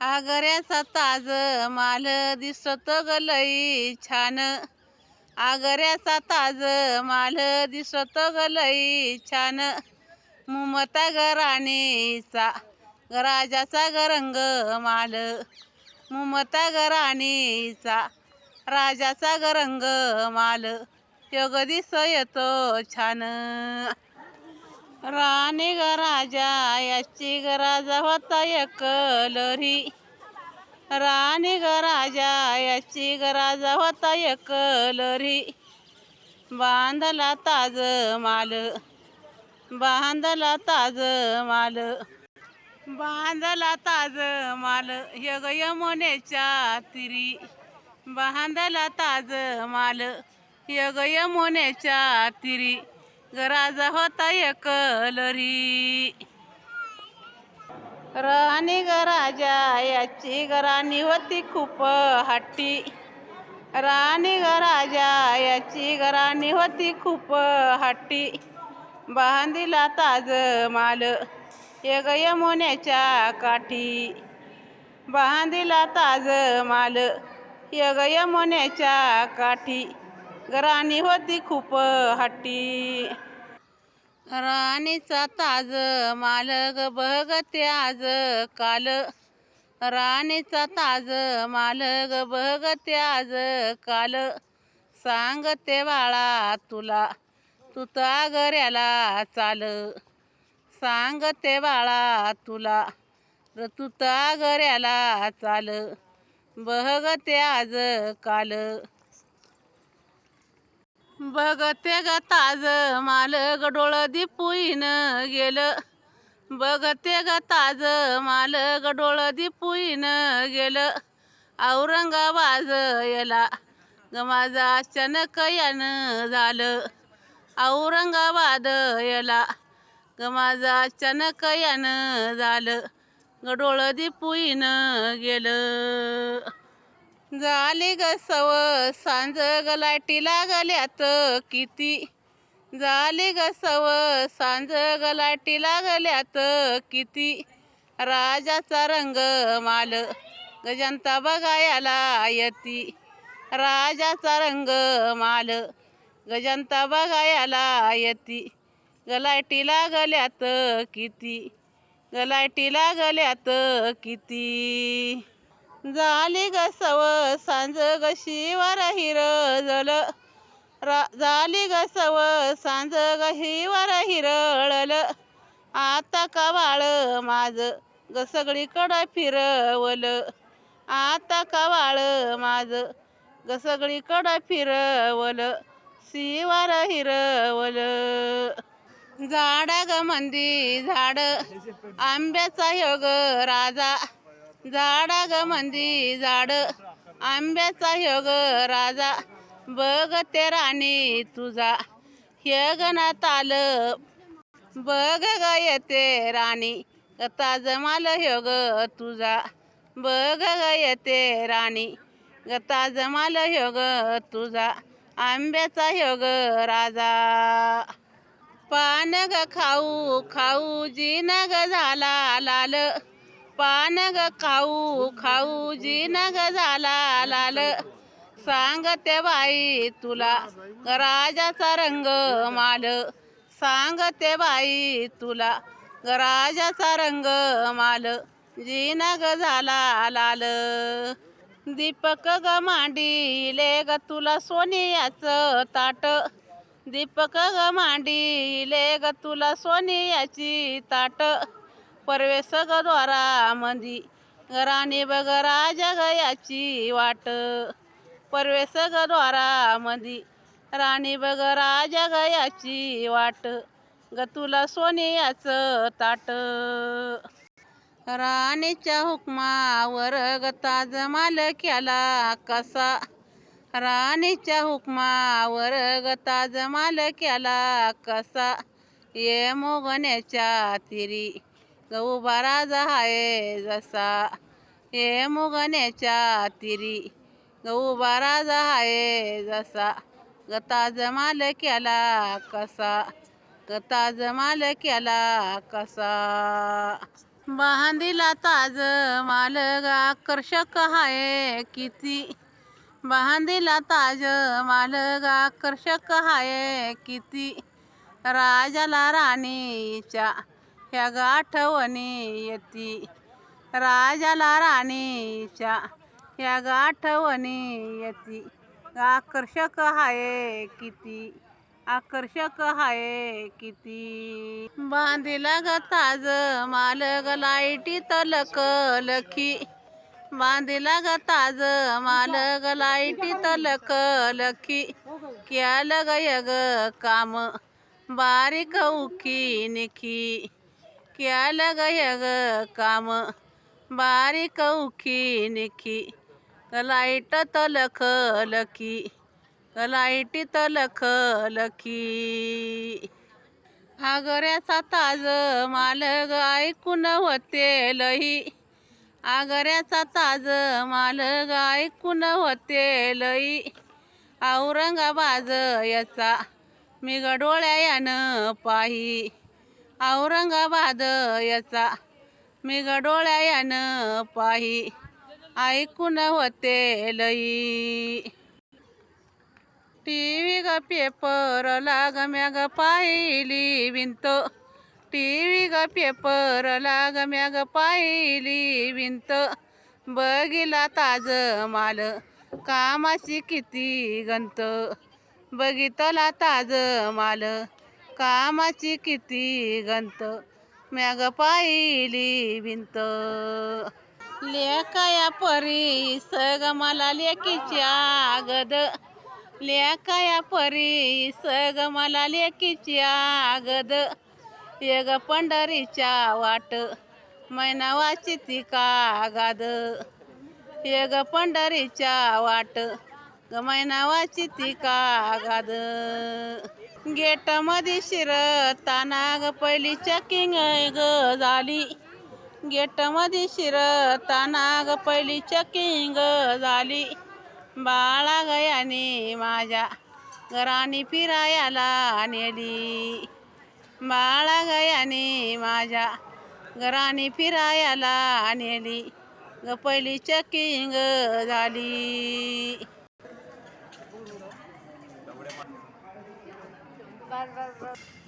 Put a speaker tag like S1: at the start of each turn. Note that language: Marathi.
S1: आगऱ्याचा ताज माल दिसत ग लई छान. आगऱ्याचा ताज माल दिसत ग लई छान. मुमता ग राणीचा राजाचा गरंग माल. मुमता ग राणीचा राजाचा गरंग माल. योग दिस येतो छान. राणी ग राजा याची ग राजा होता एक लोरी राणी ग राजा याची ग राजा होता एक लोरी बांधला ताज माल बांधला ताज माल. बांधला ताज माल यग यमुनेच्या तिरी. बांधला ताज माल यग यमुनेच्या तिरी. ग राजा होता एक लरी राणी गराजा राजा याची गराणी होती खूप हट्टी. राणी गराजा राजा याची गराणी होती खूप हट्टी. बांधिला ताज माल एक यमुन्याच्या काठी. बांधिला ताज माल एक यमुन्याच्या काठी. राणी होती खूप हट्टी. राणीचा ताज मालक बघ बघते आज काल. राणीचा ताज मालक बघ बघते आज काल. सांगते बाळा तुला तू तागऱ्याला चाल. सांगते बाळा तुला र तू तागऱ्याला चाल. बघते आज काल. बघते ग ताज माल ग डोळ दिपुईन गेलं. बघते ग ताज माल ग डोळ दिपुईन गेलं. औरंगाबाद याला ग माझा अचानक यानं झालं. औरंगाबाद याला ग माझा अचानक यानं झालं. गडोळ दिपुईन गेलं. झाली ग सव सांज गलाटी लागल्यात किती. झाली ग सव सांज गलाटी लागल्यात किती. राजाचा रंग माल गजंता बघायला येती. राजाचा रंग माल गजंता बघायला येती. गलाटी लागल्यात किती. गलाटी लागल्यात किती. झाली ग सव सांज ग शिवर हिर जल रा झाली ग सव सांज ग हिवर हिरळल आता कवाळ माझ ग सगळीकडं फिरवल. आता कवाळ माझ ग सगळीकडं फिरवल. शिवार हिरवल झाडा ग मंदी झाड. आंब्याचा योग राजा. झाडा ग मंदी झाड आंब्याचा योग राजा. बघ ते राणी तुझा हे गणात आलं. बघ ग येते राणी जमाल ह्यो योग तुझा. बघ ग येते राणी गता जमाल ह्यो योग तुझा. आंब्याचा योग राजा. पान ग खाऊ खाऊ जीन ग झाला लाल. पान ग खाऊ खाऊ जीन ग झाला लाल. सांगते बाई तुला राजाचा रंग माल. सांगते बाई तुला राजाचा रंग माल. जीन ग झाला लाल. दीपक ग मांडीले ग तुला सोनियाचं ताट. दीपक ग मांडीले ग तुला सोनियाची ताट. परवेश ग मंदी. ग बघ राजा याची वाट. परवेश ग मंदी. राणी बघ राजा गयाची याची वाट. ग तुला सोनियाचं ताट. राणीच्या हुकमावर ग ताजमाल केला कसा? राणीच्या हुकमावर ग ताजमाल केला कसा? ये मोगण्याच्या तिरी. ग बाराजा हाये आहे जसा हे मोगण्याच्या तिरी. ग बाराजा आहे जसा गता जमाल केला कसा गता जमाल केला कसा. बांधिला ताज मालग आकर्षक हाय किती. बांधिला ताज माल आकर्षक हाय किती. राजाला राणीच्या ह्या गाठवणी येती. राजाला राणीच्या ह्या गाठवणी येती. आकर्षक आहे किती आकर्षक हाय किती. बांधीला ग ताज मालग लाईटी तलक लखी. बांधीला ग ताज मालग लाईटी तलक लखी. क्याल ग यग काम बारीक उखी निखी. क्याल ग काम? बारीक उखी निखी। लाइट तलख लखी। लाईटी तलख लखी। आगऱ्याचा ताज मालग ऐकून होते लई आगऱ्याचा ताज मालग ऐकून होते लई औरंगाबाद याचा मी गडोळ्या यानं पाही। औरंगाबाद याचा मी गडोळ्या यानं पाही. ऐकून होते लई. टी व्ही ग पेपर लाग म्याग पाहिली विंत. टीव्ही ग पेपर लाग म्याग पाहिली विंत. बघिला ताज माल कामाची किती गंत. बघितला ताज माल कामाची किती गंत? मॅग पाहिली विंत लेखाया परी सग मला लेकीच्या गद लेखाया परी सग मला लेकीच्या गद येग पंढरीच्या वाट मैना मैनावाची ती कागाद. येग पंढरीच्या वाट ग मैनावाची ती कागाद. गेटमध्ये शिरताना ग पहिली चकिंग ग झाली. गेटमध्ये शिरताना ग पहिली चकिंग झाली. बाळा गयाने माझ्या घराने फिरायला नेली. बाळा गयाने माझ्या घराने फिरायला नेली. ग पहिली चकिंग झाली.
S2: بر